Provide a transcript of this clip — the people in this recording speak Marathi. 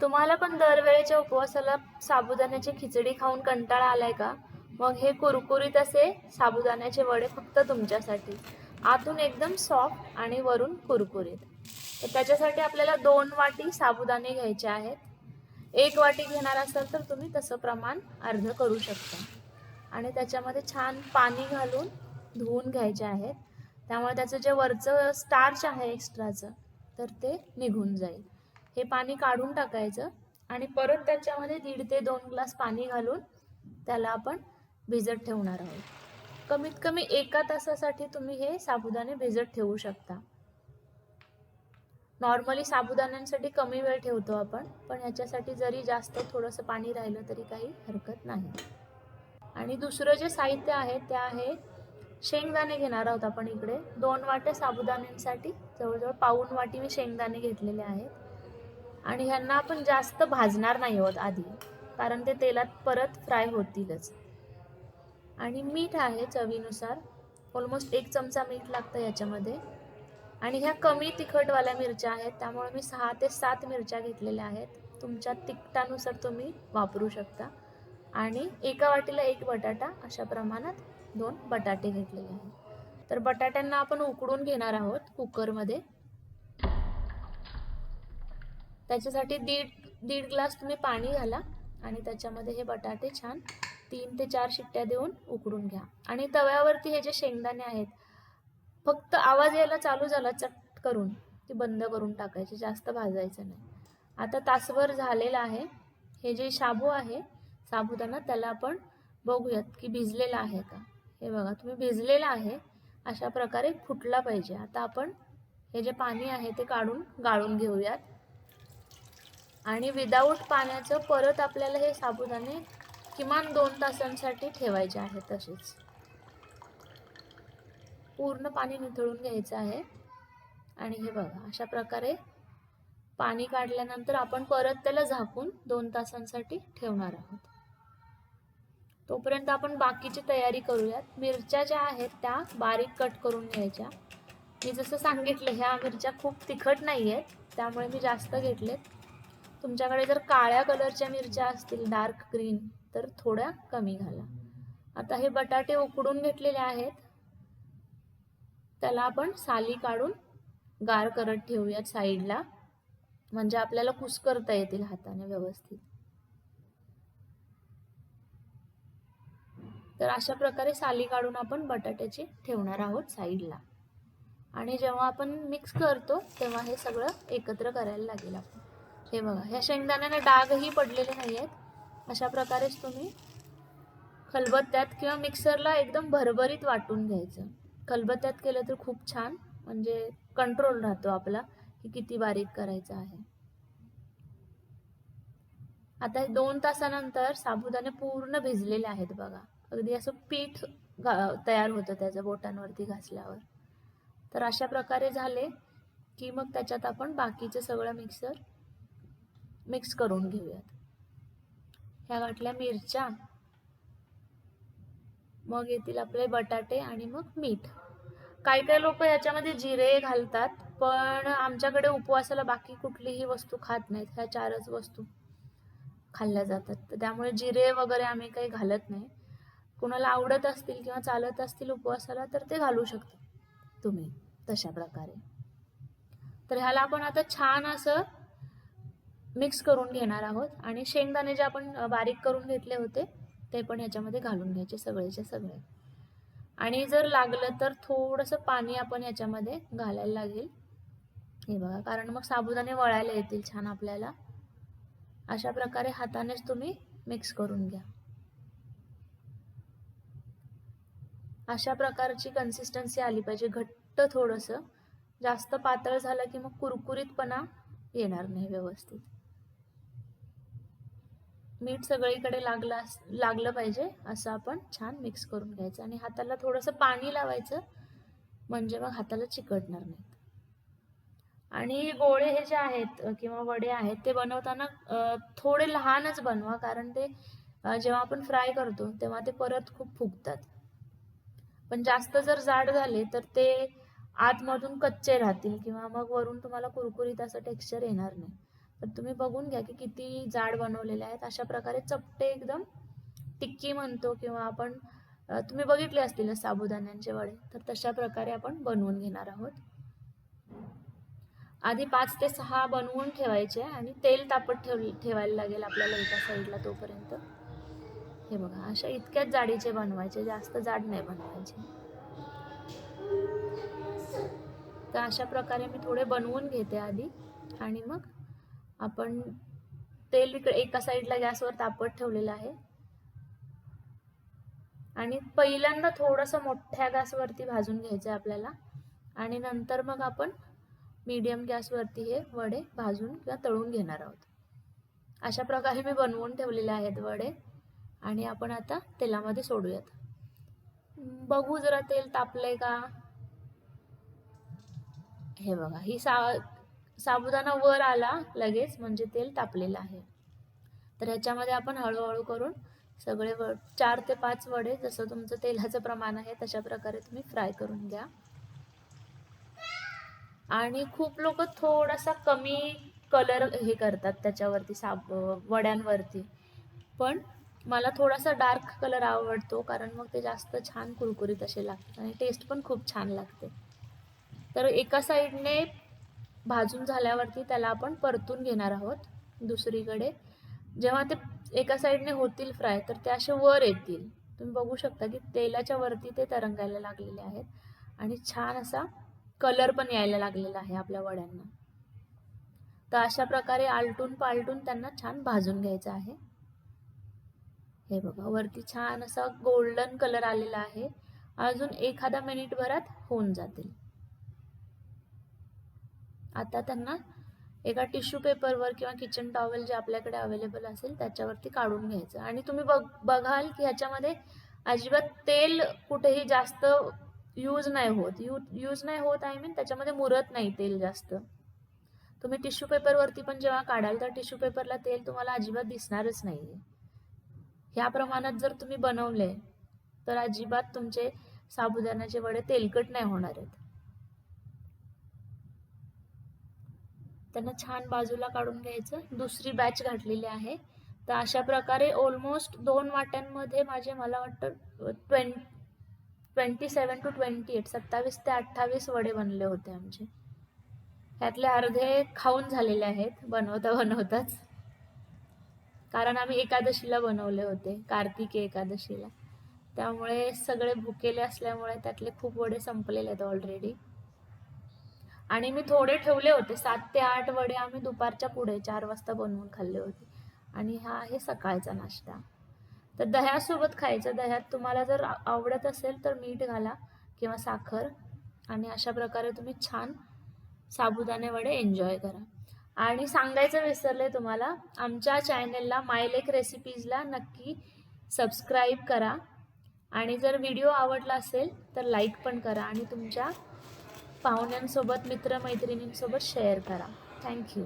तुम्हाला पण दरवेळेच्या उपवासाला साबुदाण्याची खिचडी खाऊन कंटाळा आलाय का? मग हे कुरकुरीत असे साबुदाण्याचे वडे फक्त तुमच्यासाठी. आतून एकदम सॉफ्ट आणि वरून कुरकुरीत. तर त्याच्यासाठी आपल्याला दोन वाटी साबुदाणे घ्यायचे आहेत. एक वाटी घेणार असाल तर तुम्ही तसं प्रमाण अर्ध करू शकता. आणि त्याच्यामध्ये छान पाणी घालून धुवून घ्यायचे आहेत. त्यामुळे त्याचं जे वरचं स्टार्च आहे एक्स्ट्राचं तर ते निघून जाईल. हे पाणी काढून टाकायचं आणि परत त्याच्यामध्ये दीड ते दोन ग्लास पाणी घालून त्याला आपण भिजत ठेवणार आहोत. कमीत कमी एका तासासाठी तुम्ही हे साबुदाणे भिजत ठेवू शकता. नॉर्मली साबुदाण्यांसाठी कमी वेळ ठेवतो आपण पण ह्याच्यासाठी जरी जास्त थोडंसं पाणी राहिलं तरी काही हरकत नाही. आणि दुसरं जे साहित्य आहे ते आहे शेंगदाणे घेणार आहोत आपण इकडे. दोन वाट्या साबुदाण्यांसाठी जवळजवळ पाऊण वाटी मी शेंगदाणे घेतलेले आहेत. आणि ह्यांना आपण जास्त भाजणार नाही आहोत आधी कारण ते तेलात परत फ्राय होतीलच. आणि मीठ आहे चवीनुसार ऑलमोस्ट एक चमचा मीठ लागतं याच्यामध्ये. आणि ह्या कमी तिखटवाल्या मिरच्या आहेत त्यामुळे मी सहा ते सात मिरच्या घेतलेल्या आहेत. तुमच्या तिखटानुसार तुम्ही वापरू शकता. आणि एका वाटीला एक बटाटा अशा प्रमाणात दोन बटाटे घेतलेले आहेत. तर बटाट्यांना आपण उकडून घेणार आहोत कुकरमध्ये. त्याच्यासाठी दीड दीड ग्लास तुम्ही पाणी घाला आणि त्याच्यामध्ये हे बटाटे छान तीन ते चार शिट्ट्या देऊन उकडून घ्या. आणि तव्यावरती हे जे शेंगदाणे आहेत फक्त आवाज यायला चालू झाला चट करून ते बंद करून टाकायचे जास्त भाजायचं नाही. आता तासभर झालेलं आहे. हे जे शाबू आहे साबुदाणा त्याला आपण बघूयात की भिजलेला आहे का? हे बघा तुम्ही भिजलेला आहे अशा प्रकारे फुटला पाहिजे. आता आपण हे जे पाणी आहे ते काढून गाळून घेऊयात. आणि विदाऊट पाण्याचं परत आपल्याला हे साबुदाणे किमान दोन तासांसाठी ठेवायचे आहे तसेच. पूर्ण पाणी निथळून घ्यायचं आहे. आणि हे बघा अशा प्रकारे पाणी काढल्यानंतर आपण परत त्याला झाकून दोन तासांसाठी ठेवणार आहोत. तोपर्यंत आपण बाकीची तयारी करूयात. मिरच्या ज्या आहेत त्या बारीक कट करून घ्यायच्या. मी जसं सांगितलं ह्या मिरच्या खूप तिखट नाही आहेत त्यामुळे मी जास्त घेतलेत. तुमच्याकडे जर काळ्या कलरच्या मिरच्या असतील डार्क ग्रीन तर थोड्या कमी घाला. आता हे बटाटे उकडून घेतलेले आहेत. त्याला आपण साली काढून गार करत ठेवूयात साईडला. म्हणजे आपल्याला कुस्करता येतील हाताने व्यवस्थित. तर अशा प्रकारे साली काढून आपण बटाट्याची ठेवणार आहोत साईडला. आणि जेव्हा आपण मिक्स करतो तेव्हा हे सगळं एकत्र करायला लागेल आपण हे बघा ह्या शेंगदाण्याला डागही पडलेले नाही आहेत अशा प्रकारेच तुम्ही खलबत्त्यात किंवा मिक्सरला एकदम भरभरीत वाटून घ्यायचं. खलबत्त्यात केलं तर खूप छान म्हणजे कंट्रोल राहतो आपला की किती बारीक करायचं आहे. आता दोन तासानंतर साबुदाणे पूर्ण भिजलेले आहेत बघा. अगदी असं पीठ तयार होतं त्याचं बोटांवरती घासल्यावर. तर अशा प्रकारे झाले की मग त्याच्यात आपण बाकीचं सगळं मिक्सर मिक्स करून घेऊयात. ह्या गाठल्या मिरच्या. मग येतील आपले बटाटे आणि मग मीठ. काही काही लोक याच्यामध्ये जिरे घालतात पण आमच्याकडे उपवासाला बाकी कुठलीही वस्तू खात नाहीत. ह्या चारच वस्तू खाल्ल्या जातात. तर त्यामुळे जिरे वगैरे आम्ही काही घालत नाही. कुणाला आवडत असतील किंवा चालत असतील उपवासाला तर ते घालू शकता तुम्ही तशा प्रकारे. तर ह्याला आपण आता छान असं मिक्स करून घेणार आहोत. आणि शेंगदाणे जे आपण बारीक करून घेतले होते ते पण याच्यामध्ये घालून घ्यायचे सगळेचे सगळे. आणि जर लागलं तर थोडंसं पाणी आपण याच्यामध्ये घालायला लागेल. हे बघा कारण मग साबुदाणे वळायला येतील छान आपल्याला. अशा प्रकारे हातानेच तुम्ही मिक्स करून घ्या. अशा प्रकारची कन्सिस्टन्सी आली पाहिजे. घट्ट थोडंसं. जास्त पातळ झालं की मग कुरकुरीतपणा येणार नाही व्यवस्थित. मीठ सगळीकडे लागलं लागलं पाहिजे असं आपण छान मिक्स करून घ्यायचं. आणि हाताला थोडंसं पाणी लावायचं म्हणजे मग हाताला चिकटणार नाहीत. आणि गोळे हे जे आहेत किंवा वडे आहेत ते बनवताना थोडे लहानच बनवा कारण ते जेव्हा आपण फ्राय करतो तेव्हा ते परत खूप फुगतात. पण जास्त जर जाड झाले तर ते आतमधून कच्चे राहतील किंवा मग वरून तुम्हाला कुरकुरीत असं टेक्स्चर येणार नाही. तर तुम्ही बघून घ्या की किती जाड बनवलेले आहेत. अशा प्रकारे चपटे एकदम टिक्की म्हणतो किंवा आपण तुम्ही बघितले असतील साबुदाण्यांचे वडे? तर तशा प्रकारे आपण बनवून घेणार आहोत. आधी पाच ते सहा बनवून ठेवायचे आणि तेल तापत ठेव ठेवायला लागेल आपल्याला एका साईडला तोपर्यंत. हे बघा अशा इतक्याच जाडीचे बनवायचे जास्त जाड नाही बनवायचे. तर अशा प्रकारे मी थोडे बनवून घेते आधी आणि मग आपण तेल इकडे एका साईडला गॅसवर तापत ठेवलेलं आहे. आणि पहिल्यांदा थोडंसं मोठ्या गॅसवरती भाजून घ्यायचं आहे आपल्याला. आणि नंतर मग आपण मीडियम गॅसवरती हे वडे भाजून किंवा तळून घेणार आहोत. अशा प्रकारे मी बनवून ठेवलेले आहेत वडे. आणि आपण आता तेलामध्ये सोडूयात. बघू जरा तेल तापलंय का? हे बघा ही सा साबुदाणा वर आला लगेच म्हणजे तेल तापलेलं आहे. तर ह्याच्यामध्ये आपण हळूहळू करून सगळे व चार ते पाच वडे जसं तुमचं तेलाचं प्रमाण आहे तशा प्रकारे तुम्ही फ्राय करून घ्या. आणि खूप लोक थोडासा कमी कलर हे करतात त्याच्यावरती साब वड्यांवरती. पण मला थोडासा डार्क कलर आवडतो कारण मग ते जास्त छान कुरकुरीत असे लागतात आणि टेस्ट पण खूप छान लागते. तर एका साईडने भाजून झाल्यावरती त्याला आपण परतून घेणार आहोत दुसरीकडे. जेव्हा ते एका साईडने होतील फ्राय तर ते असे वर येतील. तुम्ही बघू शकता की तेलाच्या वरती ते तरंगायला लागलेले आहेत आणि छान असा कलर पण यायला लागलेला आहे आपल्या वड्यांना. तर अशा प्रकारे आलटून पालटून त्यांना छान भाजून घ्यायचं आहे. हे बघा वरती छान असा गोल्डन कलर आलेला आहे. अजून एखादा मिनिटभरात होऊन जातील. आता त्यांना एका टिश्यू पेपरवर किंवा किचन टॉवेल जे आपल्याकडे अवेलेबल असेल त्याच्यावरती काढून घ्यायचं. आणि तुम्ही बघ बघाल की ह्याच्यामध्ये अजिबात तेल कुठेही जास्त यूज नाही होत. यू यूज नाही होत आय मीन त्याच्यामध्ये मुरत नाही तेल जास्त. तुम्ही टिश्यू पेपरवरती पण जेव्हा काढाल तर टिश्यू पेपरला तेल तुम्हाला अजिबात दिसणारच नाही ह्या प्रमाणात जर तुम्ही बनवले तर अजिबात तुमचे साबुदाण्याचे वडे तेलकट नाही होणार आहेत. त्यांना छान बाजूला काढून घ्यायचं. दुसरी बॅच घातलेली आहे. तर अशा प्रकारे ऑलमोस्ट दोन वाट्यांमध्ये माझे मला वाटतं twen twenty seven to twenty eight सत्तावीस ते अठ्ठावीस वडे बनले होते आमचे. त्यातले अर्धे खाऊन झालेले आहेत बनवता बनवताच. कारण आम्ही एकादशीला बनवले होते कार्तिकी एकादशीला. त्यामुळे सगळे भुकेले असल्यामुळे त्यातले खूप वडे संपलेले आहेत ऑलरेडी आणि मी थोडे ठेवले होते. सात ते आठ वडे आम्ही दुपारच्या पुढे चार वाजता बनवून खाल्ले होते. आणि हा आहे सकाळचा नाश्ता. तर दह्यासोबत खायचं. दह्यात तुम्हाला जर आवडत असेल तर मीठ घाला किंवा साखर. आणि अशा प्रकारे तुम्ही छान साबुदाणे वडे एन्जॉय करा. आणि सांगायचं विसरले तुम्हाला आमच्या चॅनेलला मायलेक रेसिपीजला नक्की सबस्क्राईब करा. आणि जर व्हिडिओ आवडला असेल तर लाईक पण करा. आणि तुमच्या पाहुण्यांसोबत मित्रमैत्रिणींसोबत शेअर करा. थँक्यू